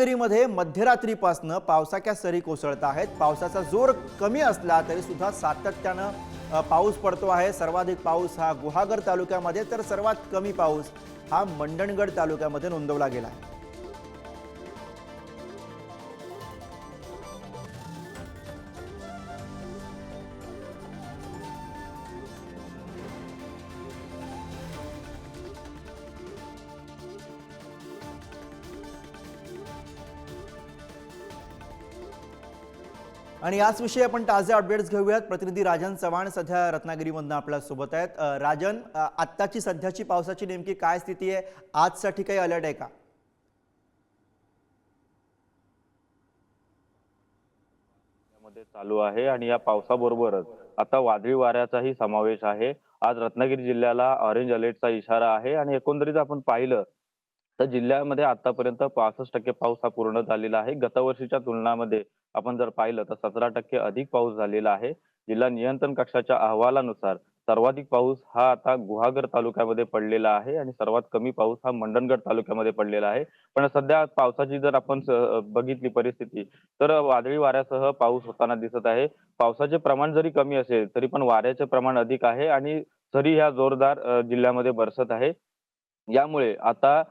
रत्नागिरीमध्ये मध्यरात्रीपासनं पावसाच्या सरी कोसळत आहेत. पावसाचा जोर कमी असला तरी सुद्धा सातत्यानं पाऊस पडतो आहे. सर्वाधिक पाऊस हा गुहागर तालुक्यामध्ये तर सर्वात कमी पाऊस हा मंडणगड तालुक्यामध्ये नोंदवला गेला आहे. आणि याचविषयी आपण ताजे अपडेट्स घेऊयात. प्रतिनिधी राजन चव्हाण सध्या रत्नागिरीमधनं आपल्यासोबत आहेत. राजन आत्ताची सध्याची पावसाची नेमकी काय स्थिती आहे? आजसाठी काही अलर्ट आहे का? चालू आहे आणि या पावसाबरोबरच आता वादळी वाऱ्याचाही समावेश आहे. आज रत्नागिरी जिल्ह्याला ऑरेंज अलर्टचा इशारा आहे आणि एकंदरीत आपण पाहिलं तर जिल्ह्यामध्ये आतापर्यंत पासष्ट टक्के पाऊस हा पूर्ण झालेला आहे. गतवर्षीच्या तुलनामध्ये आपण जर पाहिलं तर सतरा टक्के अधिक पाऊस झालेला आहे. जिल्हा नियंत्रण कक्षाच्या अहवालानुसार सर्वाधिक पाऊस हा आता गुहागर तालुक्यामध्ये पडलेला आहे आणि सर्वात कमी पाऊस हा मंडणगड तालुक्यामध्ये पडलेला आहे. पण सध्या पावसाची जर आपण बघितली परिस्थिती तर वादळी वाऱ्यासह पाऊस होताना दिसत आहे. पावसाचे प्रमाण जरी कमी असेल तरी पण वाऱ्याचे प्रमाण अधिक आहे आणि सरी ह्या जोरदार जिल्ह्यामध्ये बरसत आहे. यामुळे आता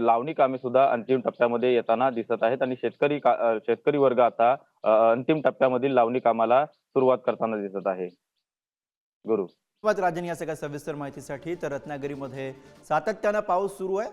लावणी कामे सुद्धा अंतिम टप्प्यामध्ये येताना दिसत आहेत आणि शेतकरी का- शेतकरी वर्ग आता अंतिम टप्प्यामधील लावणी कामाला सुरुवात करताना दिसत आहे. गुरु. धन्यवाद राजन या सगळ्या सविस्तर माहितीसाठी. तर रत्नागिरीमध्ये सातत्यानं पाऊस सुरू आहे.